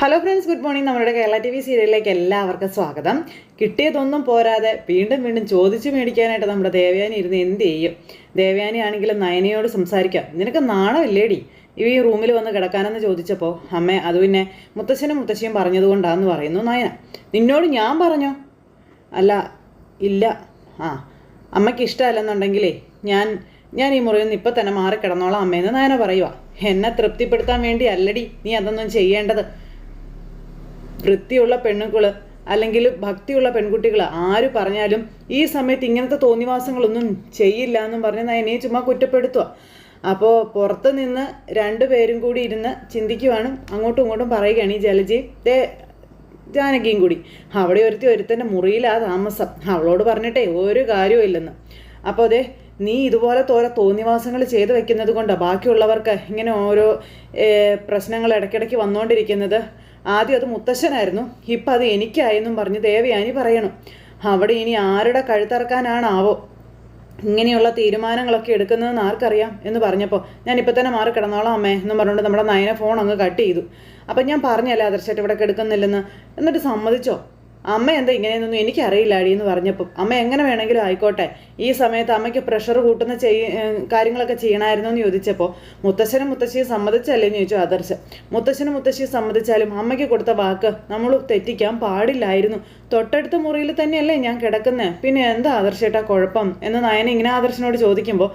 Hello friends good morning നമ്മുടെ Kerala T V സീരിയലിലേക്ക് എല്ലാവർക്കും സ്വാഗതം. കിട്ടിയതൊന്നും പോരാതെ വീണ്ടും വീണ്ടും ചോദിച്ചു മേടിക്കാനായിട്ട് നമ്മുടെ ദേവയാനി ഇരുന്ന് എന്ത് ചെയ്യും? ദേവയാനി ആണെങ്കിലും നയനയോട് സംസാരിക്കാം. നിനക്ക് നാണമില്ലേടി? ഈ റൂമിൽ വന്ന് കിടക്കാനെന്ന് ചോദിച്ചപ്പോൾ അമ്മേ അത് പിന്നെ മുത്തശ്ശനും മുത്തശ്ശിയും പറഞ്ഞതുകൊണ്ടാന്ന് പറയുന്നു നയന. നിന്നോട് ഞാൻ പറഞ്ഞോ? അല്ല ഇല്ല. ആ അമ്മയ്ക്ക് ഇഷ്ടമല്ലെന്നുണ്ടെങ്കിലേ ഞാൻ ഞാൻ ഈ മുറിയിൽ നിന്ന് ഇപ്പം തന്നെ മാറി കിടന്നോളാം അമ്മയെന്ന് നയന പറയുക എന്നെ തൃപ്തിപ്പെടുത്താൻ വേണ്ടി അല്ലടി നീ അതൊന്നും ചെയ്യേണ്ടത്. വൃത്തിയുള്ള പെണ്ണുങ്ങൾ അല്ലെങ്കിൽ ഭക്തിയുള്ള പെൺകുട്ടികൾ ആര് പറഞ്ഞാലും ഈ സമയത്ത് ഇങ്ങനത്തെ തോന്നിവാസങ്ങളൊന്നും ചെയ്യില്ല എന്നും പറഞ്ഞ് നയനെ ചുമ്മാ കുറ്റപ്പെടുത്തുക അപ്പോൾ പുറത്ത് നിന്ന് രണ്ടു പേരും കൂടി ഇരുന്ന് ചിന്തിക്കുവാണ് അങ്ങോട്ടും ഇങ്ങോട്ടും പറയുകയാണ് ഈ ജലജി. ദേ ജാനകിയും കൂടി. അവിടെ ഒരുത്തി ഒരുത്തന്റെ മുറിയിലാ താമസം. അവളോട് പറഞ്ഞിട്ടേ ഒരു കാര്യവും ഇല്ലെന്ന്. അപ്പോൾ അതെ നീ ഇതുപോലെ തോര തോന്നിവാസങ്ങൾ ചെയ്തു വെക്കുന്നത് കൊണ്ടാണ് ബാക്കിയുള്ളവർക്ക് ഇങ്ങനെ ഓരോ പ്രശ്നങ്ങൾ ഇടയ്ക്കിടയ്ക്ക് വന്നുകൊണ്ടിരിക്കുന്നത് ആദ്യം അത് മുത്തശ്ശനായിരുന്നു. ഇപ്പം അത് എനിക്കായെന്നും പറഞ്ഞ് ദേവയാനി പറയണം. അവിടെ ഇനി ആരുടെ കഴുത്തറക്കാനാണാവോ? ഇങ്ങനെയുള്ള തീരുമാനങ്ങളൊക്കെ എടുക്കുന്നതെന്ന് ആർക്കറിയാം എന്ന് പറഞ്ഞപ്പോൾ ഞാൻ ഇപ്പം തന്നെ മാറി കിടന്നോളാം അമ്മേ എന്ന് പറഞ്ഞുകൊണ്ട് നമ്മുടെ നയന ഫോൺ അങ്ങ് കട്ട് ചെയ്തു. അപ്പം ഞാൻ പറഞ്ഞല്ലേ ആദർശമായിട്ട് ഇവിടെ കിടക്കുന്നില്ലെന്ന് എന്നിട്ട് സമ്മതിച്ചോ? അമ്മ എന്താ ഇങ്ങനെയെന്നൊന്നും എനിക്കറിയില്ല അടി എന്ന് പറഞ്ഞപ്പോൾ അമ്മ എങ്ങനെ വേണമെങ്കിലും ആയിക്കോട്ടെ ഈ സമയത്ത് അമ്മയ്ക്ക് പ്രഷർ കൂട്ടുന്ന ചെയ്യ കാര്യങ്ങളൊക്കെ ചെയ്യണമായിരുന്നു എന്ന് ചോദിച്ചപ്പോൾ മുത്തശ്ശനും മുത്തശ്ശിയും സമ്മതിച്ചല്ലേ? എന്ന് ചോദിച്ചു ആദർശ്. മുത്തശ്ശനും മുത്തശ്ശിയും സമ്മതിച്ചാലും അമ്മയ്ക്ക് കൊടുത്ത വാക്ക് നമ്മൾ തെറ്റിക്കാൻ പാടില്ലായിരുന്നു. തൊട്ടടുത്ത മുറിയിൽ തന്നെയല്ലേ ഞാൻ കിടക്കുന്നത് പിന്നെ എന്താ ആദർശേട്ടാ കുഴപ്പം? എന്ന് നയന ഇങ്ങനെ ആദർശനോട് ചോദിക്കുമ്പോൾ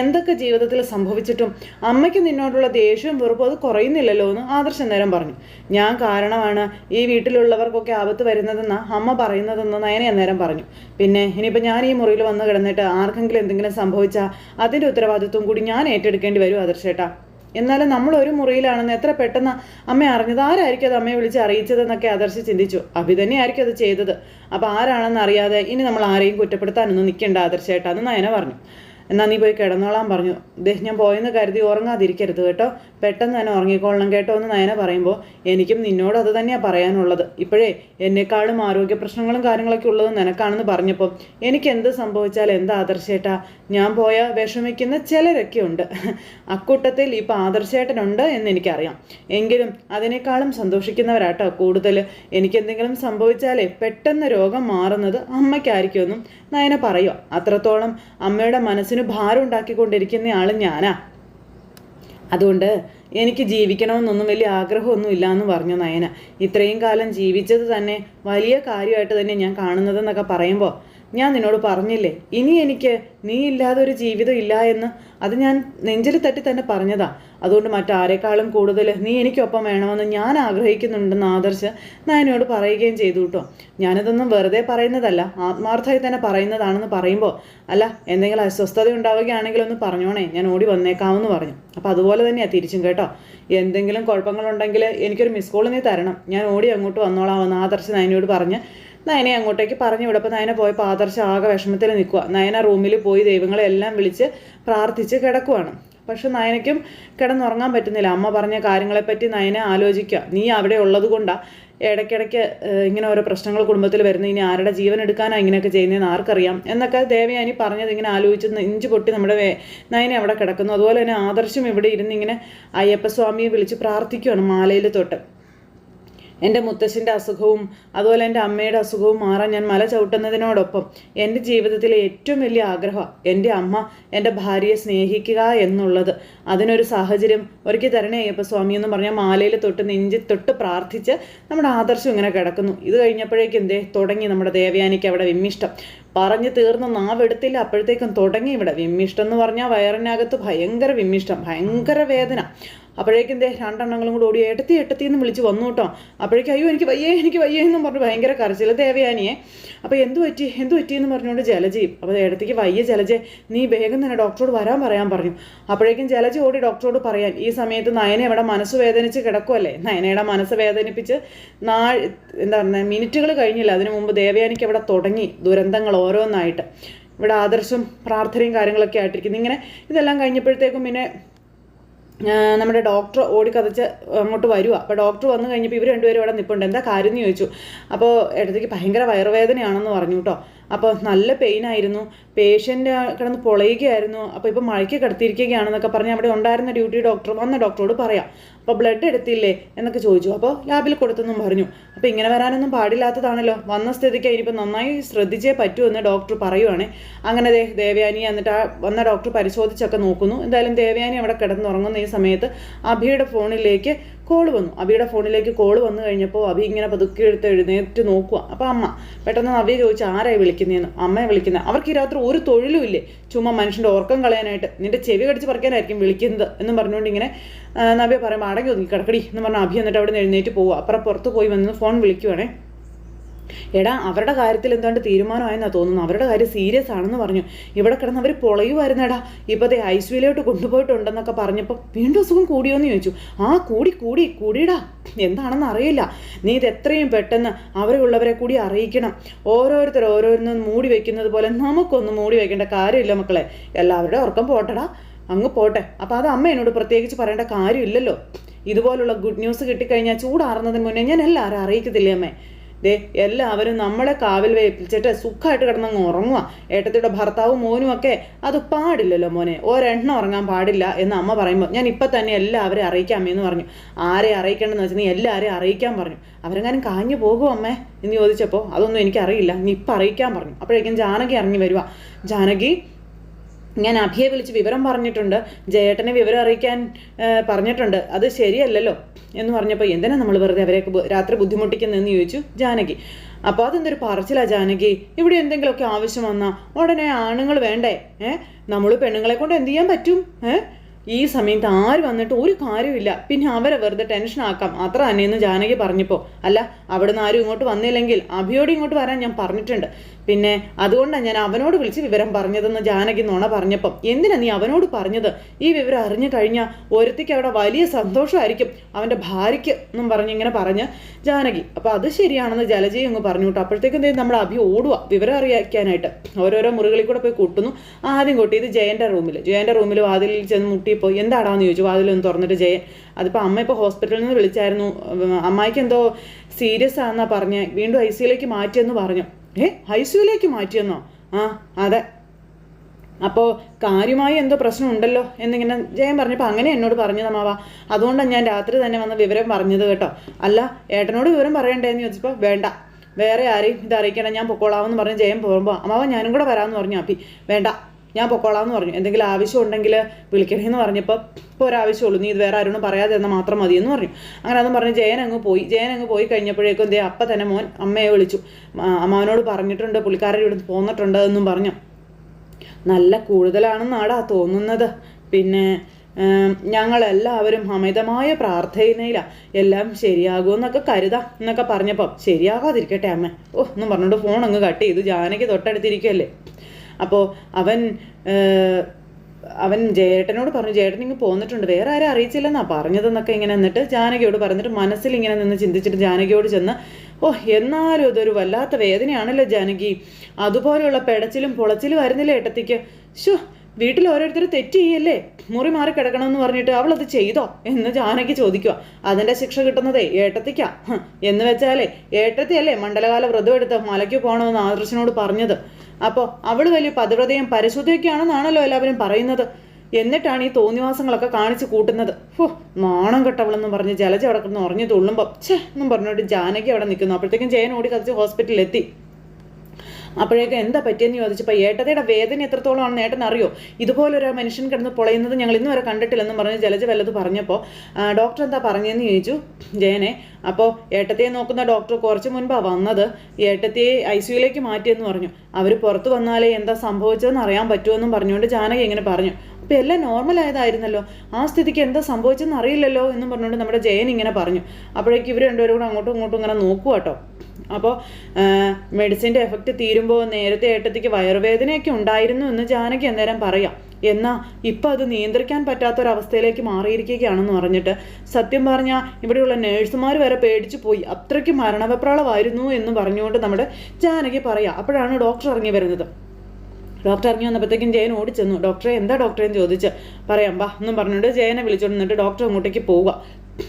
എന്തൊക്കെ ജീവിതത്തിൽ സംഭവിച്ചിട്ടും അമ്മയ്ക്ക് നിന്നോടുള്ള ദേഷ്യവും വെറുപ്പും അത് കുറയുന്നില്ലല്ലോ? എന്ന് ആദർശം നേരം പറഞ്ഞു. ഞാൻ കാരണമാണ് ഈ വീട്ടിലുള്ളവർക്കൊക്കെ ആപത്ത് വരുന്നതെന്ന് അമ്മ പറയുന്നതെന്ന് നയന അന്നേരം പറഞ്ഞു. പിന്നെ ഇനിയിപ്പോൾ ഞാൻ ഈ മുറിയിൽ വന്ന് കിടന്നിട്ട് ആർക്കെങ്കിലും എന്തെങ്കിലും സംഭവിച്ചാൽ അതിന്റെ ഉത്തരവാദിത്വം കൂടി ഞാൻ ഏറ്റെടുക്കേണ്ടി വരും ആദർശേട്ടാ. എന്നാലും നമ്മൾ ഒരു മുറിയിലാണെന്ന് എത്ര പെട്ടെന്ന് അമ്മ അറിഞ്ഞത്? ആരായിരിക്കും അത് അമ്മയെ വിളിച്ച് അറിയിച്ചതെന്നൊക്കെ ആദർശ് ചിന്തിച്ചു. അഭി തന്നെയായിരിക്കും അത് ചെയ്തത്. അപ്പോൾ ആരാണെന്ന് അറിയാതെ ഇനി നമ്മൾ ആരെയും കുറ്റപ്പെടുത്താനൊന്നും നിൽക്കേണ്ട ആദർശേട്ടാ എന്ന് നയന പറഞ്ഞു. എന്നാൽ നീ പോയി കിടന്നോളാൻ പറഞ്ഞു. ദേ ഞാൻ പോയെന്ന് കരുതി ഉറങ്ങാതിരിക്കരുത് കേട്ടോ. പെട്ടെന്ന് തന്നെ ഉറങ്ങിക്കോളണം കേട്ടോ എന്ന് നയന പറയുമ്പോൾ എനിക്കും നിന്നോട് അത് തന്നെയാണ് പറയാനുള്ളത്. ഇപ്പോഴേ എന്നെക്കാളും ആരോഗ്യ പ്രശ്നങ്ങളും കാര്യങ്ങളൊക്കെ ഉള്ളത് നിനക്കാണെന്ന് പറഞ്ഞപ്പോൾ എനിക്ക് എന്ത് സംഭവിച്ചാൽ എന്താ ആദർശേട്ടാ? ഞാൻ പോയ വിഷമിക്കുന്ന ചിലരൊക്കെ ഉണ്ട്. അക്കൂട്ടത്തിൽ ഇപ്പോൾ ആദർശേട്ടനുണ്ട് എന്ന് എനിക്കറിയാം. എങ്കിലും അതിനേക്കാളും സന്തോഷിക്കുന്നവരാട്ടോ കൂടുതൽ. എനിക്കെന്തെങ്കിലും സംഭവിച്ചാലേ പെട്ടെന്ന് രോഗം മാറുന്നത് അമ്മയ്ക്കായിരിക്കുമെന്നും നയന പറയുക അത്രത്തോളം അമ്മയുടെ മനസ്സിന് ഭാരം ഉണ്ടാക്കിക്കൊണ്ടിരിക്കുന്ന ആൾ ഞാനാ. അതുകൊണ്ട് എനിക്ക് ജീവിക്കണമെന്നൊന്നും വലിയ ആഗ്രഹമൊന്നും ഇല്ല എന്ന് പറഞ്ഞു നയന. ഇത്രയും കാലം ജീവിച്ചത് തന്നെ വലിയ കാര്യമായിട്ട് തന്നെ ഞാൻ കാണുന്നതെന്നൊക്കെ പറയുമ്പോൾ ഞാൻ നിന്നോട് പറഞ്ഞില്ലേ ഇനി എനിക്ക് നീ ഇല്ലാതെ ഒരു ജീവിതം ഇല്ല എന്ന്? അത് ഞാൻ നെഞ്ചിൽ തട്ടി തന്നെ പറഞ്ഞതാ. അതുകൊണ്ട് മറ്റാരെക്കാളും കൂടുതൽ നീ എനിക്കൊപ്പം വേണമെന്ന് ഞാൻ ആഗ്രഹിക്കുന്നുണ്ടെന്ന് ആദർശ് നയനോട് പറയുകയും ചെയ്തു കേട്ടോ. ഞാനിതൊന്നും വെറുതെ പറയുന്നതല്ല ആത്മാർത്ഥമായി തന്നെ പറയുന്നതാണെന്ന് പറയുമ്പോൾ അല്ല എന്തെങ്കിലും അസ്വസ്ഥത ഉണ്ടാവുകയാണെങ്കിൽ ഒന്ന് പറഞ്ഞോണേ ഞാൻ ഓടി വന്നേക്കാമെന്ന് പറഞ്ഞു. അപ്പോൾ അതുപോലെ തന്നെയാണ് തിരിച്ചും കേട്ടോ. എന്തെങ്കിലും കുഴപ്പങ്ങളുണ്ടെങ്കിൽ എനിക്കൊരു മിസ് കോൾ നീ തരണം. ഞാൻ ഓടി അങ്ങോട്ട് വന്നോളാമെന്ന് ആദർശ് നയനോട് പറഞ്ഞ് നയനെ അങ്ങോട്ടേക്ക് പറഞ്ഞു വിടപ്പോൾ നയന പോയപ്പോൾ ആദർശ ആകെ വിഷമത്തിൽ നിൽക്കുക നയന റൂമിൽ പോയി ദൈവങ്ങളെ എല്ലാം വിളിച്ച് പ്രാർത്ഥിച്ച് കിടക്കുവാണ്. പക്ഷെ നയനയ്ക്കും കിടന്നുറങ്ങാൻ പറ്റുന്നില്ല. അമ്മ പറഞ്ഞ കാര്യങ്ങളെപ്പറ്റി നയനെ ആലോചിക്കുക നീ അവിടെ ഉള്ളത് കൊണ്ടാണ് ഇടയ്ക്കിടയ്ക്ക് ഇങ്ങനെ ഓരോ പ്രശ്നങ്ങൾ കുടുംബത്തിൽ വരുന്ന ഇനി ആരുടെ ജീവൻ എടുക്കാനാണ് ഇങ്ങനെയൊക്കെ ചെയ്യുന്നതെന്ന് ആർക്കറിയാം? എന്നൊക്കെ ദേവയാനി പറഞ്ഞത് ഇങ്ങനെ ആലോചിച്ച് ഇഞ്ചു പൊട്ടി നമ്മുടെ നയനെ അവിടെ കിടക്കുന്നു. അതുപോലെ തന്നെ ആദർശം ഇവിടെ ഇരുന്ന് ഇങ്ങനെ അയ്യപ്പസ്വാമിയെ വിളിച്ച് പ്രാർത്ഥിക്കുകയാണ് മാലയിൽ തൊട്ട്. എന്റെ മുത്തശ്ശന്റെ അസുഖവും അതുപോലെ എന്റെ അമ്മയുടെ അസുഖവും മാറാൻ ഞാൻ മല ചവിട്ടുന്നതിനോടൊപ്പം എന്റെ ജീവിതത്തിലെ ഏറ്റവും വലിയ ആഗ്രഹം എന്റെ അമ്മ എന്റെ ഭാര്യയെ സ്നേഹിക്കുക എന്നുള്ളത്. അതിനൊരു സാഹചര്യം ഒരിക്കൽ തരണേ അയ്യപ്പ സ്വാമി എന്ന് പറഞ്ഞാൽ മാലയിൽ തൊട്ട് നെഞ്ചി തൊട്ട് പ്രാർത്ഥിച്ച് നമ്മുടെ ആദർശം ഇങ്ങനെ കിടക്കുന്നു. ഇത് കഴിഞ്ഞപ്പോഴേക്കും എന്തേ തുടങ്ങി നമ്മുടെ ദേവയാനിക്ക് അവിടെ വിമ്മിഷ്ടം. പറഞ്ഞു തീർന്ന് നാവെടുത്തില്ല അപ്പോഴത്തേക്കും തുടങ്ങി ഇവിടെ വിമ്മിഷ്ടം എന്ന് പറഞ്ഞാൽ വയറിനകത്ത് ഭയങ്കര വിമ്മിഷ്ടം ഭയങ്കര വേദന. അപ്പോഴേക്കും ദേ രണ്ടെണ്ണങ്ങളും കൂടെ ഓടി എട്ടത്തി എട്ടത്തി എന്ന് വിളിച്ച് വന്നു കേട്ടോ. അപ്പോഴേക്കും അയ്യോ എനിക്ക് വയ്യേ എനിക്ക് വയ്യേ എന്നും പറഞ്ഞു ഭയങ്കര കരച്ചില്ല ദേവയാനിയെ. അപ്പോൾ എന്തു പറ്റി? എന്തു പറ്റി എന്ന് പറഞ്ഞുകൊണ്ട് ജലജയും അപ്പോൾ ഇടത്തേക്ക് വയ്യ ജലജെ നീ വേഗം തന്നെ ഡോക്ടറോട് വരാൻ പറയാൻ പറഞ്ഞു. അപ്പോഴേക്കും ജലജ ഓടി ഡോക്ടറോട് പറയാൻ ഈ സമയത്ത് നയന ഇവിടെ മനസ്സ് വേദനിച്ച് കിടക്കുമല്ലേ നയനയുടെ മനസ്സ് വേദനിപ്പിച്ച് നാ എന്താ പറയുക മിനിറ്റുകൾ കഴിഞ്ഞില്ല. അതിനു മുമ്പ് ദേവയാനിക്ക് അവിടെ തുടങ്ങി ദുരന്തങ്ങൾ ഓരോന്നായിട്ട്. ഇവിടെ ആദർശം പ്രാർത്ഥനയും കാര്യങ്ങളൊക്കെ ആയിട്ടിരിക്കുന്നു. ഇങ്ങനെ ഇതെല്ലാം കഴിഞ്ഞപ്പോഴത്തേക്കും പിന്നെ നമ്മുടെ ഡോക്ടർ ഓടിക്കതച്ച് അങ്ങോട്ട് വരുക അപ്പോൾ ഡോക്ടർ വന്നു കഴിഞ്ഞപ്പോൾ ഇവർ രണ്ടുപേരും അവിടെ നിൽപ്പുണ്ട് എന്താ കാര്യം എന്ന് ചോദിച്ചു. അപ്പോൾ ഇടത്തേക്ക് ഭയങ്കര വയറുവേദനയാണെന്ന് പറഞ്ഞു കേട്ടോ. അപ്പോൾ നല്ല പെയിൻ ആയിരുന്നു. പേഷ്യന്റ് കിടന്ന് പൊളയുകയായിരുന്നു. അപ്പോൾ ഇപ്പോൾ മഴയ്ക്ക് കിടത്തിയിരിക്കുകയാണെന്നൊക്കെ പറഞ്ഞ് അവിടെ ഉണ്ടായിരുന്ന ഡ്യൂട്ടി ഡോക്ടർ വന്ന ഡോക്ടറോട് പറയാം. അപ്പോൾ ബ്ലഡ് എടുത്തില്ലേ? എന്നൊക്കെ ചോദിച്ചു. അപ്പോൾ ലാബിൽ കൊടുത്തെന്നും പറഞ്ഞു. അപ്പോൾ ഇങ്ങനെ വരാനൊന്നും പാടില്ലാത്തതാണല്ലോ. വന്ന സ്ഥിതിക്ക് ഇനിയിപ്പോൾ നന്നായി ശ്രദ്ധിച്ചേ പറ്റൂ എന്ന് ഡോക്ടർ പറയുവാണ്. അങ്ങനെ ദേവയാനി എന്നിട്ട് ആ വന്ന ഡോക്ടർ പരിശോധിച്ചൊക്കെ നോക്കുന്നു. എന്തായാലും ദേവയാനി അവിടെ കിടന്നുറങ്ങുന്ന ഈ സമയത്ത് അഭിയുടെ ഫോണിലേക്ക് കോൾ വന്നു. അബിയുടെ ഫോണിലേക്ക് കോൾ വന്നു കഴിഞ്ഞപ്പോൾ അബി ഇങ്ങനെ പതുക്കെ എടുത്ത് എഴുന്നേറ്റ് നോക്കുക അപ്പോൾ അമ്മ പെട്ടെന്ന് നവ്യ ചോദിച്ചു ആരായി വിളിക്കുന്നതെന്ന് അമ്മയെ വിളിക്കുന്നത് അവർക്ക് ഈ രാത്രി ഒരു തൊഴിലും ഇല്ലേ? ചുമ്മാ മനുഷ്യന്റെ ഉറക്കം കളയാനായിട്ട്. നിന്റെ ചെവി കടിച്ച് പറിക്കാനായിരിക്കും വിളിക്കുന്നത്. എന്നും പറഞ്ഞുകൊണ്ട് ഇങ്ങനെ നബിയെ പറയുമ്പോൾ അടങ്ങി ഒതുങ്ങി കിടക്കടി. എന്ന് പറഞ്ഞാൽ അഭി എന്നിട്ട് അവിടെ നിന്ന് എഴുന്നേറ്റ് പോവുക അപ്പുറം പുറത്ത് പോയി വന്ന് ഫോൺ വിളിക്കുവാണേ. എടാ അവരുടെ കാര്യത്തിൽ എന്താണ്ട് തീരുമാനമായെന്നാ തോന്നുന്നു? അവരുടെ കാര്യം സീരിയസ് ആണെന്ന് പറഞ്ഞു. ഇവിടെ കിടന്ന് അവർ പൊളയുമായിരുന്നെടാ ഇപ്പോൾ അതേ ഐ സിയിലോട്ട് കൊണ്ടുപോയിട്ടുണ്ടെന്നൊക്കെ പറഞ്ഞപ്പോൾ വീണ്ടും അസുഖം കൂടിയോന്ന് ചോദിച്ചു. ആ കൂടി കൂടി കൂടിയിടാ. എന്താണെന്ന് അറിയില്ല. നീ ഇത് എത്രയും പെട്ടെന്ന് അവരുള്ളവരെ കൂടി അറിയിക്കണം. ഓരോരുത്തർ ഓരോരുന്നും മൂടി വെക്കുന്നത് പോലെ നമുക്കൊന്നും മൂടി വെക്കേണ്ട കാര്യമില്ല മക്കളെ. എല്ലാവരുടെ ഉറക്കം പോട്ടടാ. അങ്ങ് പോട്ടെ. അപ്പോൾ അത് അമ്മ എന്നോട് പ്രത്യേകിച്ച് പറയേണ്ട കാര്യമില്ലല്ലോ. ഇതുപോലുള്ള ഗുഡ് ന്യൂസ് കിട്ടിക്കഴിഞ്ഞാൽ ചൂടാറുന്നതിന് മുന്നേ ഞാൻ എല്ലാവരും അറിയിക്കത്തില്ലേ അമ്മേ? ദേ എല്ലാവരും നമ്മളെ കാവിൽ വേപ്പിച്ചിട്ട് സുഖമായിട്ട് കിടന്നങ്ങ് ഉറങ്ങുക ഏട്ടത്തിയുടെ ഭർത്താവും മോനും ഒക്കെ അത് പാടില്ലല്ലോ മോനെ. ഒരെണ്ണം ഉറങ്ങാൻ പാടില്ല എന്ന് അമ്മ പറയുമ്പോൾ ഞാൻ ഇപ്പം തന്നെ എല്ലാവരെയും അറിയിക്കാം എന്ന് പറഞ്ഞു. ആരെ അറിയിക്കേണ്ടെന്ന് വെച്ചാൽ നീ എല്ലാവരെയും അറിയിക്കാൻ പറഞ്ഞു. അവരെങ്ങാനും കാഞ്ഞു പോകുമോ അമ്മേ? എന്ന് ചോദിച്ചപ്പോൾ അതൊന്നും എനിക്കറിയില്ല. നീ ഇപ്പം അറിയിക്കാൻ പറഞ്ഞു. അപ്പോഴേക്കും ജാനകി ഇറങ്ങി വരുവാ. ജാനകി ഞാൻ അഭിയെ വിളിച്ച് വിവരം പറഞ്ഞിട്ടുണ്ട്. ജയേട്ടനെ വിവരം അറിയിക്കാൻ പറഞ്ഞിട്ടുണ്ട്. അത് ശരിയല്ലല്ലോ എന്ന് പറഞ്ഞപ്പോൾ എന്തിനാ നമ്മൾ വെറുതെ അവരെ രാത്രി ബുദ്ധിമുട്ടിക്കുന്നതെന്ന് ചോദിച്ചു ജാനകി. അപ്പോൾ അതെന്തൊരു പറച്ചിലാ ജാനകി. ഇവിടെ എന്തെങ്കിലുമൊക്കെ ആവശ്യം വന്നാൽ ഉടനെ ആണുങ്ങൾ വേണ്ടേ? ഏ? നമ്മൾ പെണ്ണുങ്ങളെ കൊണ്ട് എന്ത് ചെയ്യാൻ പറ്റും? ഏ? ഈ സമയത്ത് ആര് വന്നിട്ട് ഒരു കാര്യമില്ല പിന്നെ അവരെ വെറുതെ ടെൻഷൻ ആക്കാം. അത്ര തന്നെയെന്ന് ജാനകി പറഞ്ഞപ്പോൾ അല്ല അവിടുന്ന് ആരും ഇങ്ങോട്ട് വന്നില്ലെങ്കിൽ അഭിയോട് ഇങ്ങോട്ട് വരാൻ ഞാൻ പറഞ്ഞിട്ടുണ്ട്. പിന്നെ അതുകൊണ്ടാണ് ഞാൻ അവനോട് വിളിച്ച് വിവരം പറഞ്ഞതെന്ന് ജാനകി നുണ പറഞ്ഞപ്പം. എന്തിനാ നീ അവനോട് പറഞ്ഞത്? ഈ വിവരം അറിഞ്ഞു കഴിഞ്ഞാൽ ഒരുത്തിക്ക് അവിടെ വലിയ സന്തോഷമായിരിക്കും അവന്റെ ഭാര്യയ്ക്ക് എന്നും പറഞ്ഞ് ഇങ്ങനെ പറഞ്ഞ് ജാനകി അപ്പോൾ അത് ശരിയാണെന്ന് ജലജയും അങ്ങ് പറഞ്ഞു കേട്ടോ. അപ്പോഴത്തേക്കും നമ്മൾ അഭി ഓടുക വിവരം അറിയിക്കാനായിട്ട്. ഓരോരോ മുറികളിൽ കൂടെ പോയി കൂട്ടുന്നു. ആദ്യം കൊട്ടിയത് ജയന്റെ റൂമിൽ ജയന്റെ റൂമിൽ വാതിലിൽ ചെന്ന് മുട്ടിയപ്പോൾ എന്താടാന്ന് ചോദിച്ചു? വാതിലൊന്ന് തുറന്നിട്ട് ജയൻ അതിപ്പോൾ അമ്മ ഇപ്പോൾ ഹോസ്പിറ്റലിൽ നിന്ന് വിളിച്ചായിരുന്നു. അമ്മായിക്ക് എന്തോ സീരിയസ് ആണെന്നാണ് പറഞ്ഞ്. വീണ്ടും ഐ സിയിലേക്ക് മാറ്റിയെന്ന് പറഞ്ഞു. ഏ? ഹൈസുവിലേക്ക് മാറ്റിയെന്നോ? ആ അതെ. അപ്പോൾ കാര്യമായി എന്തോ പ്രശ്നം ഉണ്ടല്ലോ എന്നിങ്ങനെ ജയൻ പറഞ്ഞപ്പോൾ അങ്ങനെ എന്നോട് പറഞ്ഞു തമാവ അതുകൊണ്ടാണ് ഞാൻ രാത്രി തന്നെ വന്ന് വിവരം പറഞ്ഞത് കേട്ടോ. അല്ല ഏട്ടനോട് വിവരം പറയണ്ടേന്ന് ചോദിച്ചപ്പോൾ വേണ്ട. വേറെ ആരെയും ഇത് അറിയിക്കണം ഞാൻ പൊക്കോളാമെന്ന് പറഞ്ഞ് ജയൻ പോകുമ്പോൾ അമ്മാവ ഞാനും കൂടെ വരാമെന്ന് പറഞ്ഞു അപ്പി. വേണ്ട. ഞാൻ പൊക്കോളാന്ന് പറഞ്ഞു. എന്തെങ്കിലും ആവശ്യം ഉണ്ടെങ്കിൽ വിളിക്കണേ എന്ന് പറഞ്ഞപ്പോൾ ഇപ്പോൾ ഒരാവശ്യമുള്ളൂ. നീ ഇത് വേറെ ആരോടും പറയാതെ എന്നാൽ മാത്രം മതി എന്ന് പറഞ്ഞു. അങ്ങനെ അതും പറഞ്ഞ് ജയൻ അങ്ങ് പോയി. ജയൻ അങ്ങ് പോയി കഴിഞ്ഞപ്പോഴേക്കും എന്തേ അപ്പം തന്നെ മോൻ അമ്മയെ വിളിച്ചു. അമ്മാവനോട് പറഞ്ഞിട്ടുണ്ട് പുള്ളിക്കാരൻ ഇവിടെ പോന്നിട്ടുണ്ട് എന്നും പറഞ്ഞു. നല്ല കൂടുതലാണെന്നാടാ തോന്നുന്നത്. പിന്നെ ഞങ്ങളെല്ലാവരും അമിതമായ പ്രാർത്ഥനയിലാണ് എല്ലാം ശരിയാകുമെന്നൊക്കെ കരുതാം എന്നൊക്കെ പറഞ്ഞപ്പം ശരിയാകാതിരിക്കട്ടെ അമ്മ. ഓ എന്നും പറഞ്ഞുകൊണ്ട് ഫോൺ അങ്ങ് കട്ട് ചെയ്തു. ജാനകി തൊട്ടടുത്തിരിക്കുകയല്ലേ അപ്പോൾ അവൻ അവൻ ജയേട്ടനോട് പറഞ്ഞു ജയേട്ടൻ ഇങ്ങ് പോന്നിട്ടുണ്ട്. വേറെ ആരും അറിയിച്ചില്ലെന്നാ പറഞ്ഞതെന്നൊക്കെ ഇങ്ങനെ എന്നിട്ട് ജാനകിയോട് പറഞ്ഞിട്ട് മനസ്സിൽ ഇങ്ങനെ നിന്ന് ചിന്തിച്ചിട്ട് ജാനകിയോട് ചെന്ന് ഓ എന്നാലും ഇതൊരു വല്ലാത്ത വേദനയാണല്ലോ ജാനകി. അതുപോലെയുള്ള പെടച്ചിലും പൊളച്ചിലും വരുന്നില്ല ഏട്ടത്തിക്ക്? ഷോ വീട്ടിൽ ഓരോരുത്തർ തെറ്റ് ചെയ്യല്ലേ? മുറി മാറി കിടക്കണമെന്ന് പറഞ്ഞിട്ട് അവൾ അത് ചെയ്തോ? എന്ന് ജാനകി ചോദിക്കുക അതിന്റെ ശിക്ഷ കിട്ടുന്നതേ ഏട്ടത്തിക്കാ. എന്ന് വെച്ചാലേ ഏട്ടത്തിയല്ലേ മണ്ഡലകാല വ്രതം എടുത്ത് മലയ്ക്ക് പോകണമെന്ന് ആദർശനോട് പറഞ്ഞത്. അപ്പോൾ അവൾ വലിയ പതിവ്രതയും പരിശുദ്ധയൊക്കെയാണെന്നാണല്ലോ എല്ലാവരും പറയുന്നത്. എന്നിട്ടാണ് ഈ തോന്നിവാസങ്ങളൊക്കെ കാണിച്ചു കൂട്ടുന്നത്. ഹോ നാണം കെട്ടവളെന്ന് പറഞ്ഞ് ജലജ അവിടെ കിടന്ന് ഉറഞ്ഞു തുള്ളുമ്പോൾ ഛേ എന്നും പറഞ്ഞിട്ട് ജാനകി അവിടെ നിൽക്കുന്നു. അപ്പോഴത്തേക്കും ജയൻ ഓടി കത്തിച്ച് ഹോസ്പിറ്റലിൽ എത്തി. അപ്പോഴേക്കും എന്താ പറ്റിയെന്ന് ചോദിച്ചപ്പോൾ ഏട്ടതയുടെ വേദന എത്രത്തോളമാണെന്ന് ഏട്ടൻ അറിയോ ഇതുപോലൊരു മനുഷ്യൻ കിടന്ന് പൊളയുന്നത് ഞങ്ങൾ ഇന്ന് വരെ കണ്ടിട്ടില്ലെന്ന് പറഞ്ഞ് ജലജ വല്ലത് പറഞ്ഞപ്പോൾ ഡോക്ടർ എന്താ പറഞ്ഞതെന്ന് ചോദിച്ചു. ജയനെ അപ്പോൾ ഏട്ടത്തെ നോക്കുന്ന ഡോക്ടർ കുറച്ച് മുൻപാണ് വന്നത് ഏട്ടത്തെ ഐ സിയുയിലേക്ക് മാറ്റിയെന്ന് പറഞ്ഞു. അവർ പുറത്ത് വന്നാലേ എന്താ സംഭവിച്ചതെന്ന് അറിയാൻ പറ്റുമെന്നും പറഞ്ഞുകൊണ്ട് ജാനകി ഇങ്ങനെ പറഞ്ഞു. അപ്പോൾ എല്ലാം നോർമൽ ആയതായിരുന്നല്ലോ. ആ സ്ഥിതിക്ക് എന്താ സംഭവിച്ചതെന്ന് അറിയില്ലല്ലോ എന്നും പറഞ്ഞുകൊണ്ട് നമ്മുടെ ജയൻ ഇങ്ങനെ പറഞ്ഞു. അപ്പോഴേക്കും ഇവർ രണ്ടുപേരും കൂടെ അങ്ങോട്ടും ഇങ്ങോട്ടും ഇങ്ങനെ നോക്കുക കേട്ടോ അപ്പോൾ മെഡിസിന്റെ എഫക്റ്റ് തീരുമ്പോൾ നേരത്തെ ഏട്ടത്തിക്ക് വയറുവേദനയൊക്കെ ഉണ്ടായിരുന്നു എന്ന് ജാനകി അന്നേരം പറയാം. എന്നാൽ ഇപ്പം അത് നിയന്ത്രിക്കാൻ പറ്റാത്തൊരവസ്ഥയിലേക്ക് മാറിയിരിക്കുകയാണെന്ന് പറഞ്ഞിട്ട് സത്യം പറഞ്ഞാൽ ഇവിടെയുള്ള നേഴ്സുമാർ വരെ പേടിച്ചു പോയി. അത്രയ്ക്ക് മരണവെപ്രാളമായിരുന്നു എന്ന് പറഞ്ഞുകൊണ്ട് നമ്മുടെ ജാനകി പറയാം. അപ്പോഴാണ് ഡോക്ടർ ഇറങ്ങി വരുന്നത്. ഡോക്ടർ ഇറങ്ങി വന്നപ്പോഴത്തേക്കും ജയൻ ഓടിച്ചെന്നു. ഡോക്ടറെ എന്താ ഡോക്ടറെ എന്ന് ചോദിച്ച്? പറയാം വാ എന്നും പറഞ്ഞുകൊണ്ട് ജയനെ വിളിച്ചോണ്ട് നിന്നിട്ട് ഡോക്ടർ അങ്ങോട്ടേക്ക് പോവുക.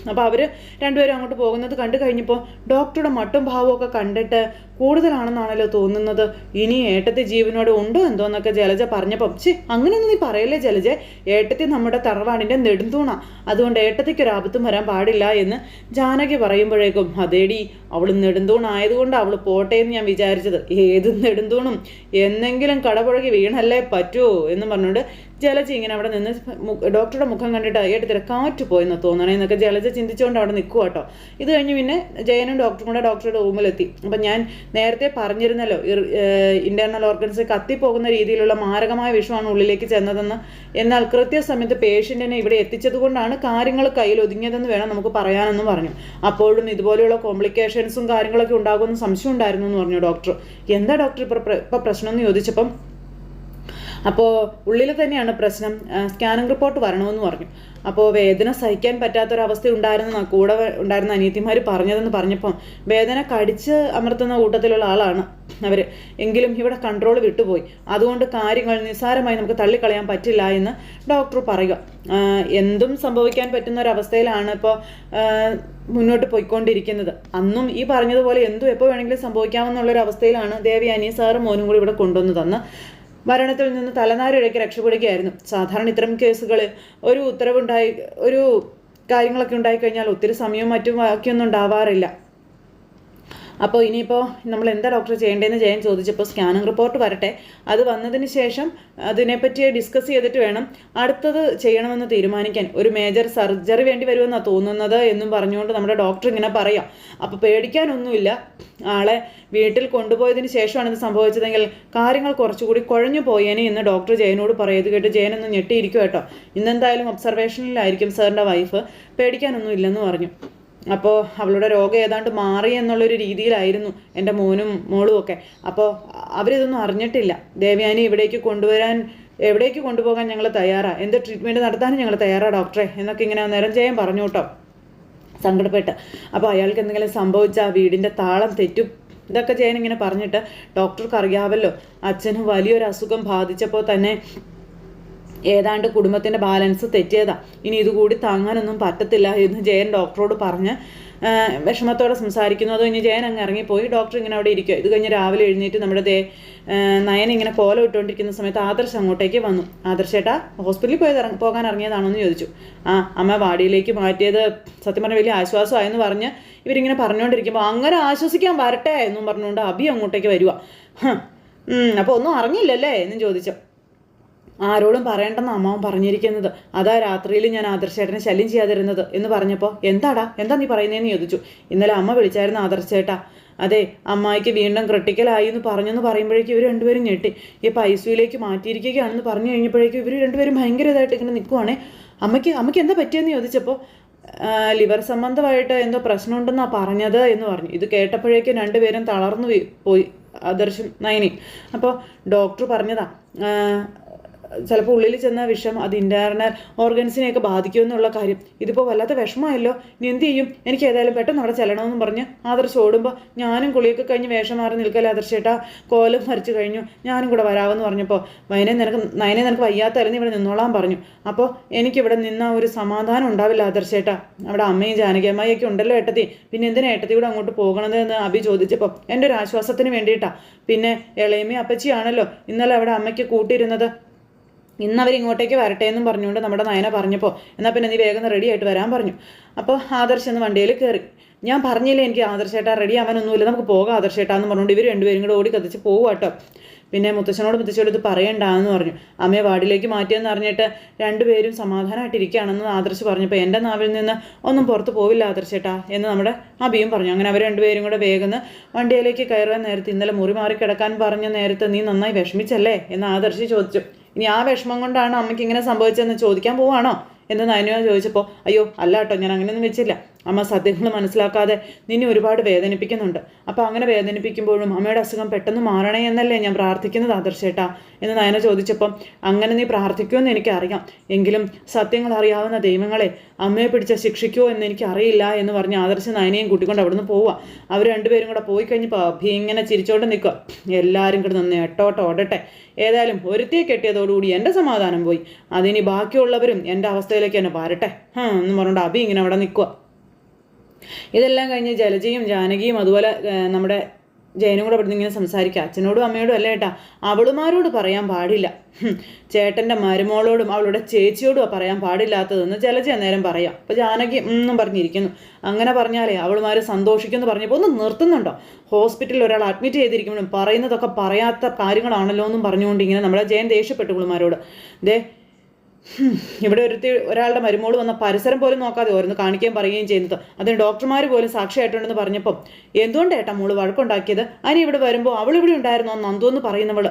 അപ്പോൾ അവർ രണ്ടുപേരും അങ്ങോട്ട് പോകുന്നത് കണ്ടു കഴിഞ്ഞപ്പോൾ ഡോക്ടറുടെ മട്ടും ഭാവമൊക്കെ കണ്ടിട്ട് കൂടുതലാണെന്നാണല്ലോ തോന്നുന്നത്. ഇനി ഏട്ടത്തി ജീവനോട് ഉണ്ടോ എന്തോ എന്നൊക്കെ ജലജ പറഞ്ഞപ്പം ചേ അങ്ങനെയൊന്നും നീ പറയല്ലേ ജലജ? ഏട്ടത്തി നമ്മുടെ തറവാടിന്റെ നെടുന്തൂണ. അതുകൊണ്ട് ഏട്ടത്തിക്ക് ഒരു ആപത്തും വരാൻ പാടില്ല എന്ന് ജാനകി പറയുമ്പോഴേക്കും അതേടി അവൾ നെടുന്തൂണായതുകൊണ്ട് അവൾ പോട്ടെ എന്ന് ഞാൻ വിചാരിച്ചത്. ഏത് നെടുന്തൂണും? എന്നെങ്കിലും കടപുഴകി വീണല്ലേ പറ്റുമോ എന്ന് പറഞ്ഞുകൊണ്ട് ജലജ ഇങ്ങനെ അവിടെ നിന്ന് ഡോക്ടറുടെ മുഖം കണ്ടിട്ട് ഏട്ടത്തിര കാറ്റ് പോയെന്ന് തോന്നണേ എന്നൊക്കെ ജലജ ചിന്തിച്ചുകൊണ്ട് അവിടെ നിൽക്കുക കേട്ടോ ഇത് കഴിഞ്ഞ് പിന്നെ ജയനും ഡോക്ടറും കൂടെ ഡോക്ടറുടെ റൂമിലെത്തി. അപ്പം ഞാൻ നേരത്തെ പറഞ്ഞിരുന്നല്ലോ ഇന്റേണൽ ഓർഗൻസ് കത്തിപ്പോകുന്ന രീതിയിലുള്ള മാരകമായ വിഷമാണ് ഉള്ളിലേക്ക് ചെന്നതെന്ന്. എന്നാൽ കൃത്യസമയത്ത് പേഷ്യന്റിനെ ഇവിടെ എത്തിച്ചതുകൊണ്ടാണ് കാര്യങ്ങൾ കയ്യിൽ ഒതുങ്ങിയതെന്ന് വേണം നമുക്ക് പറയാനെന്ന് പറഞ്ഞു. അപ്പോഴും ഇതുപോലെയുള്ള കോംപ്ലിക്കേഷൻസും കാര്യങ്ങളൊക്കെ ഉണ്ടാകുമെന്ന് സംശയം ഉണ്ടായിരുന്നു എന്ന് പറഞ്ഞു ഡോക്ടർ. എന്താ ഡോക്ടർ ഇപ്പോൾ പ്രശ്നം എന്ന് ചോദിച്ചപ്പം? അപ്പോൾ ഉള്ളിൽ തന്നെയാണ് പ്രശ്നം. സ്കാനിങ് റിപ്പോർട്ട് വരണമെന്ന് പറഞ്ഞു. അപ്പോൾ വേദന സഹിക്കാൻ പറ്റാത്തൊരവസ്ഥ ഉണ്ടായിരുന്ന കൂടെ ഉണ്ടായിരുന്ന അനിയത്തിമാർ പറഞ്ഞതെന്ന് പറഞ്ഞപ്പം വേദന കടിച്ച് അമർത്തുന്ന കൂട്ടത്തിലുള്ള ആളാണ് അവർ എങ്കിലും ഇവിടെ കൺട്രോൾ വിട്ടുപോയി. അതുകൊണ്ട് കാര്യങ്ങൾ നിസ്സാരമായി നമുക്ക് തള്ളിക്കളയാൻ പറ്റില്ല എന്ന് ഡോക്ടർ പറയുക. എന്തും സംഭവിക്കാൻ പറ്റുന്ന ഒരവസ്ഥയിലാണ് ഇപ്പോൾ മുന്നോട്ട് പോയിക്കൊണ്ടിരിക്കുന്നത്. അന്നും ഈ പറഞ്ഞതുപോലെ എന്തും എപ്പോൾ വേണമെങ്കിലും സംഭവിക്കാമെന്നുള്ളൊരു അവസ്ഥയിലാണ് ദേവി അനി സാറും മോനും കൂടി ഇവിടെ കൊണ്ടുവന്നു തന്ന് മരണത്തിൽ നിന്ന് തലനാരിഴയ്ക്ക് രക്ഷപ്പെടുകയായിരുന്നു. സാധാരണ ഇത്തരം കേസുകൾ ഒരു ഉത്തരവുണ്ടായി ഒരു കാര്യങ്ങളൊക്കെ ഉണ്ടായിക്കഴിഞ്ഞാൽ ഒത്തിരി സമയവും മറ്റും ബാക്കിയൊന്നും ഉണ്ടാവാറില്ല. അപ്പോൾ ഇനിയിപ്പോൾ നമ്മൾ എന്താ ഡോക്ടർ ചെയ്യേണ്ടതെന്ന് ചെയ്യാൻ ചോദിച്ചപ്പോൾ സ്കാനിങ് റിപ്പോർട്ട് വരട്ടെ. അത് വന്നതിന് ശേഷം അതിനെപ്പറ്റി ഡിസ്കസ് ചെയ്തിട്ട് വേണം അടുത്തത് ചെയ്യണമെന്ന് തീരുമാനിക്കാൻ. ഒരു മേജർ സർജറി വേണ്ടി വരുമെന്നാണ് തോന്നുന്നത് എന്നും പറഞ്ഞുകൊണ്ട് നമ്മുടെ ഡോക്ടർ ഇങ്ങനെ പറയാം. അപ്പോൾ പേടിക്കാനൊന്നുമില്ല. ആളെ വീട്ടിൽ കൊണ്ടുപോയതിന് ശേഷമാണ് ഇത് സംഭവിച്ചതെങ്കിൽ കാര്യങ്ങൾ കുറച്ചുകൂടി കുഴഞ്ഞു പോയേനെ എന്ന് ഡോക്ടർ ജയനോട് പറയത് കേട്ട് ജയനൊന്ന് ഞെട്ടിയിരിക്കും കേട്ടോ. ഇന്നെന്തായാലും ഒബ്സർവേഷനിലായിരിക്കും സാറിന്റെ വൈഫ് പേടിക്കാനൊന്നും ഇല്ലെന്ന് പറഞ്ഞു. അപ്പോൾ അവളുടെ രോഗം ഏതാണ്ട് മാറി എന്നുള്ളൊരു രീതിയിലായിരുന്നു എന്റെ മോനും മോളും ഒക്കെ. അപ്പോൾ അവരിതൊന്നും അറിഞ്ഞിട്ടില്ല. ദേവയാനി ഇവിടേക്ക് കൊണ്ടുവരാൻ എവിടേക്ക് കൊണ്ടുപോകാൻ ഞങ്ങൾ തയ്യാറാണ് എന്ത് ട്രീറ്റ്മെന്റ് നടത്താനും ഞങ്ങൾ തയ്യാറാണ് ഡോക്ടറെ എന്നൊക്കെ ഇങ്ങനെ നേരം ചെയ്യാൻ പറഞ്ഞു കേട്ടോ. സങ്കടപ്പെട്ട്. അപ്പോൾ അയാൾക്ക് എന്തെങ്കിലും സംഭവിച്ചാൽ വീടിന്റെ താളം തെറ്റും ഇതൊക്കെ ചെയ്യാൻ ഇങ്ങനെ പറഞ്ഞിട്ട് ഡോക്ടർക്ക് അറിയാമല്ലോ അച്ഛന് വലിയൊരു അസുഖം ബാധിച്ചപ്പോൾ തന്നെ ഏതാണ്ട് കുടുംബത്തിന്റെ ബാലൻസ് തെറ്റിയതാ. ഇനി ഇതുകൂടി താങ്ങാനൊന്നും പറ്റത്തില്ല എന്ന് ജയൻ ഡോക്ടറോട് പറഞ്ഞ് വിഷമത്തോടെ സംസാരിക്കുന്നു. അതോ ഇനി ജയൻ അങ്ങ് ഇറങ്ങിപ്പോയി. ഡോക്ടർ ഇങ്ങനെ അവിടെ ഇരിക്കുക ഇത് കഴിഞ്ഞ് രാവിലെ എഴുന്നേറ്റ് നമ്മുടെ ദേ നയൻ ഇങ്ങനെ കോല ഇട്ടുകൊണ്ടിരിക്കുന്ന സമയത്ത് ആദർശ് അങ്ങോട്ടേക്ക് വന്നു. ആദർശേട്ടാ ഹോസ്പിറ്റലിൽ പോയത് പോകാൻ ഇറങ്ങിയതാണോ എന്ന് ചോദിച്ചു. ആ അമ്മ വാടിയിലേക്ക് മാറ്റിയത് സത്യം പറഞ്ഞാൽ വലിയ ആശ്വാസമായെന്ന് പറഞ്ഞ് ഇവരിങ്ങനെ പറഞ്ഞുകൊണ്ടിരിക്കുമ്പോൾ അങ്ങനെ ആശ്വസിക്കാൻ വരട്ടെ എന്നും പറഞ്ഞുകൊണ്ട് അഭി അങ്ങോട്ടേക്ക് വരിക അപ്പോൾ ഒന്നും അറിഞ്ഞില്ലല്ലേ എന്നും ചോദിച്ചു. ആരോടും പറയണ്ടെന്ന് അമ്മാവൻ പറഞ്ഞിരിക്കുന്നത്. അതാ രാത്രിയിൽ ഞാൻ ആദർശേട്ടനെ ശല്യം ചെയ്യാതിരുന്നത് എന്ന് പറഞ്ഞപ്പോൾ എന്താടാ? എന്താ നീ പറയുന്നതെന്ന് ചോദിച്ചു. ഇന്നലെ അമ്മ വിളിച്ചായിരുന്നു ആദർശേട്ടാ. അതെ അമ്മായിക്ക് വീണ്ടും ക്രിട്ടിക്കലായി എന്ന് പറഞ്ഞെന്ന് പറയുമ്പോഴേക്കും ഇവർ രണ്ടുപേരും ഞെട്ടി. ഈ പൈസയിലേക്ക് മാറ്റിയിരിക്കുകയാണെന്ന് പറഞ്ഞു കഴിഞ്ഞപ്പോഴേക്കും ഇവർ രണ്ടുപേരും ഭയങ്കര ഇതായിട്ട് ഇങ്ങനെ നിൽക്കുവാണേ. അമ്മയ്ക്ക് അമ്മയ്ക്ക് എന്താ പറ്റിയെന്ന് ചോദിച്ചപ്പോൾ ലിവർ സംബന്ധമായിട്ട് എന്തോ പ്രശ്നമുണ്ടെന്നാണ് പറഞ്ഞത് എന്ന് പറഞ്ഞു. ഇത് കേട്ടപ്പോഴേക്കും രണ്ടുപേരും തളർന്നു പോയി. ആദർശം നയനി അപ്പോൾ ഡോക്ടർ പറഞ്ഞതാ ചിലപ്പോൾ ഉള്ളിൽ ചെന്ന വിഷം അത് ഇന്റേർണൽ ഓർഗൻസിനെയൊക്കെ ബാധിക്കുമെന്നുള്ള കാര്യം. ഇതിപ്പോൾ വല്ലാത്ത വിഷമമായല്ലോ. ഇനി എന്ത് ചെയ്യും? എനിക്ക് ഏതായാലും പെട്ടെന്ന് അവിടെ ചെല്ലണമെന്ന് പറഞ്ഞ് ആദർശ് ഓടുമ്പോൾ ഞാനും കുളിയൊക്കെ കഴിഞ്ഞ് വേഷം മാറി നിൽക്കല്ലേ ആദർശേട്ടാ കോലം മരിച്ചു കഴിഞ്ഞു. ഞാനും കൂടെ വരാമെന്ന് പറഞ്ഞപ്പോൾ വയനെ നിനക്ക് നയനെ നിനക്ക് വയ്യാത്തായിരുന്നു ഇവിടെ നിന്നോളാൻ പറഞ്ഞു. അപ്പോൾ എനിക്കിവിടെ നിന്ന ഒരു സമാധാനം ഉണ്ടാവില്ല ആദർശേട്ടാ അവിടെ അമ്മയും ജാനകി അമ്മയൊക്കെ ഉണ്ടല്ലോ ഏട്ടത്തി. പിന്നെ എന്തിനാ ഏട്ടത്തി കൂടെ അങ്ങോട്ട് പോകണത് എന്ന് അഭി ചോദിച്ചപ്പോൾ എന്റെ ഒരു ആശ്വാസത്തിന് വേണ്ടിയിട്ടാണ് പിന്നെ ഇളയമ്മയും അപ്പച്ചിയാണല്ലോ ഇന്നലെ അവിടെ അമ്മയ്ക്ക് കൂട്ടിയിരുന്നത്. ഇന്നവർ ഇങ്ങോട്ടേക്ക് വരട്ടെ എന്നും പറഞ്ഞുകൊണ്ട് നമ്മുടെ നയന പറഞ്ഞപ്പോൾ എന്നാൽ പിന്നെ നീ വേഗം റെഡി ആയിട്ട് വരാൻ പറഞ്ഞു. അപ്പോൾ ആദർശ് എന്ന് വണ്ടിയിൽ കയറി ഞാൻ പറഞ്ഞില്ലേ എനിക്ക് ആദർശേട്ടാ റെഡി ആവാനൊന്നുമില്ല നമുക്ക് പോകാം ആദർശേട്ടാ എന്ന് പറഞ്ഞുകൊണ്ട് ഇവർ രണ്ടുപേരും കൂടെ ഓടി കത്തിച്ച് പോകുക കേട്ടോ പിന്നെ മുത്തച്ഛനോട് മുത്തച്ഛനോട് ഇത് പറയണ്ടാന്ന് പറഞ്ഞു. അമ്മയെ വാർഡിലേക്ക് മാറ്റിയെന്ന് അറിഞ്ഞിട്ട് രണ്ടുപേരും സമാധാനമായിട്ടിരിക്കുകയാണെന്ന് ആദർശ് പറഞ്ഞപ്പോൾ എന്റെ നാവിൽ നിന്ന് ഒന്നും പുറത്ത് പോവില്ല ആദർശേട്ടാ എന്ന് നമ്മുടെ അബിയും പറഞ്ഞു. അങ്ങനെ അവർ രണ്ടുപേരും കൂടെ വേഗം വണ്ടിയിലേക്ക് കയറുവാൻ നേരത്ത് ഇന്നലെ മുറി മാറി കിടക്കാൻ പറഞ്ഞ നേരത്ത് നീ നന്നായി വിഷമിച്ചല്ലേ എന്ന് ആദർശ് ചോദിച്ചു. ഇനി ആ വിഷമം കൊണ്ടാണ് അമ്മയ്ക്ക് ഇങ്ങനെ സംഭവിച്ചതെന്ന് ചോദിക്കാൻ പോവാണോ? എന്ന് നയനോ ചോദിച്ചപ്പോൾ അയ്യോ അല്ല കേട്ടോ ഞാൻ അങ്ങനെയൊന്നും വെച്ചില്ല അമ്മ സത്യങ്ങൾ മനസ്സിലാക്കാതെ നിന്നെ ഒരുപാട് വേദനിപ്പിക്കുന്നുണ്ട്. അപ്പോൾ അങ്ങനെ വേദനിപ്പിക്കുമ്പോഴും അമ്മയുടെ അസുഖം പെട്ടെന്ന് മാറണേ എന്നല്ലേ ഞാൻ പ്രാർത്ഥിക്കുന്നത് ആദർശേട്ടാ എന്ന് നയന ചോദിച്ചപ്പം അങ്ങനെ നീ പ്രാർത്ഥിക്കുമെന്ന് എനിക്കറിയാം. എങ്കിലും സത്യങ്ങൾ അറിയാവുന്ന ദൈവങ്ങളെ അമ്മയെ പിടിച്ച ശിക്ഷിക്കുമോ എന്ന് എനിക്ക് അറിയില്ല എന്ന് പറഞ്ഞ് ആദർശ നയനയും കൂട്ടിക്കൊണ്ട് അവിടുന്ന് പോവുക അവർ രണ്ടുപേരും കൂടെ പോയി കഴിഞ്ഞപ്പോൾ അഭി ഇങ്ങനെ ചിരിച്ചോണ്ട് നിൽക്കുക എല്ലാവരും കൂടെ നിന്ന് എട്ടോട്ടോ ഓടട്ടെ. ഏതായാലും ഒരുത്തിയെ കെട്ടിയതോടുകൂടി എന്റെ സമാധാനം പോയി. അതിനി ബാക്കിയുള്ളവരും എന്റെ അവസ്ഥയിലേക്ക് തന്നെ വരട്ടെ. എന്ന് പറഞ്ഞുകൊണ്ട് അഭി ഇങ്ങനെ അവിടെ നിൽക്കുക ഇതെല്ലാം കഴിഞ്ഞ് ജലജയും ജാനകിയും അതുപോലെ നമ്മുടെ ജയനും കൂടെ ഇവിടുന്ന് ഇങ്ങനെ സംസാരിക്കുക. അച്ഛനോടും അമ്മയോടും അല്ല ഏട്ടാ അവളുമാരോട് പറയാൻ പാടില്ല. ചേട്ടന്റെ മരുമോളോടും അവളുടെ ചേച്ചിയോടും പറയാൻ പാടില്ലാത്തതെന്ന് ജലജ നേരം പറയാം. അപ്പോൾ ജാനകി എന്നും പറഞ്ഞിരിക്കുന്നു. അങ്ങനെ പറഞ്ഞാലേ അവളുമാർ സന്തോഷിക്കുമെന്ന് പറഞ്ഞപ്പോൾ ഒന്ന് നിർത്തുന്നുണ്ടോ? ഹോസ്പിറ്റലിൽ ഒരാൾ അഡ്മിറ്റ് ചെയ്തിരിക്കുമ്പോഴും പറയുന്നതൊക്കെ പറയാത്ത കാര്യങ്ങളാണല്ലോ എന്നും പറഞ്ഞുകൊണ്ട് ഇങ്ങനെ നമ്മുടെ ജയൻ ദേഷ്യപ്പെട്ടു ഇവളുമാരോട് ദേ ഇവിടെ ഒരുത്തി ഒരാളുടെ മരുമോൾ വന്ന പരിസരം പോലും നോക്കാതെ ഓരോന്ന് കാണിക്കുകയും പറയുകയും ചെയ്യുന്നത്. അതിന് ഡോക്ടർമാർ പോലും സാക്ഷിയായിട്ടുണ്ടെന്ന് പറഞ്ഞപ്പോൾ എന്തുകൊണ്ട് ഏട്ടാ മോൾ വഴക്കുണ്ടാക്കിയത്? അനി ഇവിടെ വരുമ്പോൾ അവൾ ഇവിടെ ഉണ്ടായിരുന്നോ? നന്ദു എന്ന് പറയുന്നവൾ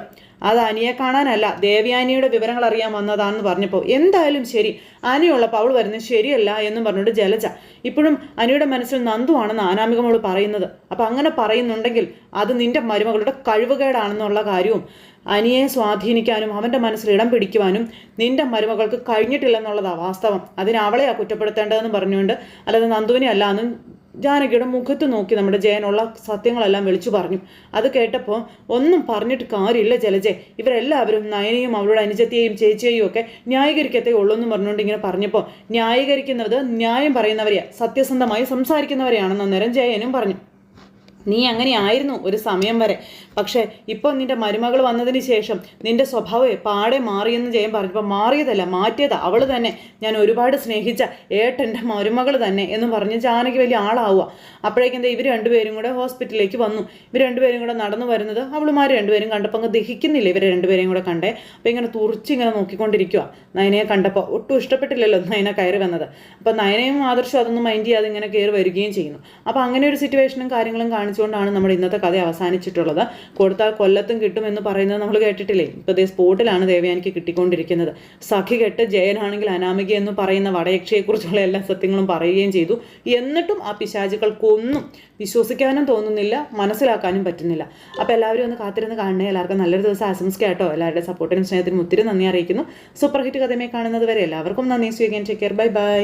അത് അനിയെ കാണാനല്ല ദേവ്യാനിയുടെ വിവരങ്ങൾ അറിയാൻ വന്നതാണെന്ന് പറഞ്ഞപ്പോൾ എന്തായാലും ശരി അനിയുള്ളപ്പോൾ അവൾ വരുന്നത് ശരിയല്ല എന്നും പറഞ്ഞുകൊണ്ട് ജലജ. ഇപ്പോഴും അനിയുടെ മനസ്സിൽ നന്ദു ആണെന്ന് അനാമികമോൾ പറയുന്നത്. അപ്പം അങ്ങനെ പറയുന്നുണ്ടെങ്കിൽ അത് നിന്റെ മരുമകളുടെ കഴിവുകേടാണെന്നുള്ള കാര്യവും അനിയെ സ്വാധീനിക്കാനും അവന്റെ മനസ്സിൽ ഇടം പിടിക്കുവാനും നിന്റെ മരുമകൾക്ക് കഴിഞ്ഞിട്ടില്ലെന്നുള്ളതാണ് വാസ്തവം. അതിന് അവളെയാണ് കുറ്റപ്പെടുത്തേണ്ടതെന്ന് പറഞ്ഞുകൊണ്ട് അല്ലാതെ നന്ദുവിനെ അല്ല എന്നും ജാനകിയുടെ മുഖത്ത് നോക്കി നമ്മുടെ ജയനുള്ള സത്യങ്ങളെല്ലാം വിളിച്ചു പറഞ്ഞു. അത് കേട്ടപ്പോൾ ഒന്നും പറഞ്ഞിട്ട് കാര്യമില്ല ജലജെ. ഇവരെല്ലാവരും നയനെയും അവളുടെ അനുജത്തെയും ചേച്ചിയെയും ഒക്കെ ന്യായീകരിക്കത്തേ ഉള്ളൂ എന്ന് പറഞ്ഞുകൊണ്ട് ഇങ്ങനെ പറഞ്ഞപ്പോൾ ന്യായീകരിക്കുന്നത് ന്യായം പറയുന്നവരെയാണ് സത്യസന്ധമായി സംസാരിക്കുന്നവരെയാണെന്ന് അന്നേരം ജയനും പറഞ്ഞു. നീ അങ്ങനെ ആയിരുന്നു ഒരു സമയം വരെ. പക്ഷേ ഇപ്പോൾ നിന്റെ മരുമകൾ വന്നതിന് ശേഷം നിന്റെ സ്വഭാവം പാടെ മാറിയെന്ന് ജയം പറഞ്ഞപ്പോൾ മാറിയതല്ല മാറ്റിയത്. അവൾ തന്നെ ഞാൻ ഒരുപാട് സ്നേഹിച്ച ഏട്ടന്റെ മരുമകൾ തന്നെ എന്ന് പറഞ്ഞ് ജാനകി വലിയ ആളാവുക. അപ്പോഴേക്കും ഇവർ രണ്ടുപേരും കൂടെ ഹോസ്പിറ്റലിലേക്ക് വന്നു. ഇവർ രണ്ടുപേരും കൂടെ നടന്നു വരുന്നത് അവളുമാർ രണ്ടുപേരും കണ്ടപ്പോൾ അങ്ങ് ദഹിക്കുന്നില്ല ഇവർ രണ്ടുപേരെയും കൂടെ കണ്ടേ. അപ്പോൾ ഇങ്ങനെ തുറച്ച് ഇങ്ങനെ നോക്കിക്കൊണ്ടിരിക്കുക നയനയെ കണ്ടപ്പോൾ ഒട്ടും ഇഷ്ടപ്പെട്ടില്ലല്ലോ നയന കയറി വന്നത്. അപ്പോൾ നയനയും ആദർശം അതൊന്നും മൈൻഡ് ചെയ്യാതെ ഇങ്ങനെ കയറി വരികയും ചെയ്യുന്നു. അപ്പോൾ അങ്ങനെ ഒരു സിറ്റുവേഷനും കാര്യങ്ങളും കാണിച്ചുകൊണ്ടാണ് നമ്മൾ ഇന്നത്തെ കഥ അവസാനിച്ചിട്ടുള്ളത്. കൊടുത്താൽ കൊല്ലത്തും കിട്ടുമെന്ന് പറയുന്നത് നമ്മൾ കേട്ടിട്ടില്ലേ? ഇപ്പോൾ ദേ സ്പോട്ടിലാണ് ദേവയാനിക്ക് കിട്ടിക്കൊണ്ടിരിക്കുന്നത്. സഖി കെട്ട് ജയനാണെങ്കിൽ അനാമിക എന്ന് പറയുന്ന വടയക്ഷയെക്കുറിച്ചുള്ള എല്ലാ സത്യങ്ങളും പറയുകയും ചെയ്തു. എന്നിട്ടും ആ പിശാചുക്കൾക്കൊന്നും വിശ്വസിക്കാനും തോന്നുന്നില്ല മനസ്സിലാക്കാനും പറ്റുന്നില്ല. അപ്പോൾ എല്ലാവരും ഒന്ന് കാത്തിരുന്ന് കാണണേ. എല്ലാവർക്കും നല്ലൊരു ദിവസം ആശംസിക്കാട്ടോ എല്ലാവരുടെ സപ്പോർട്ടിനും സ്നേഹത്തിനും ഒത്തിരി നന്ദി അറിയിക്കുന്നു. സൂപ്പർ ഹിറ്റ് കഥമേ കാണുന്നത് വരെ എല്ലാവർക്കും നന്ദി. സ്വീകരിക്കാൻ ടേക്ക് കെയർ ബൈ ബൈ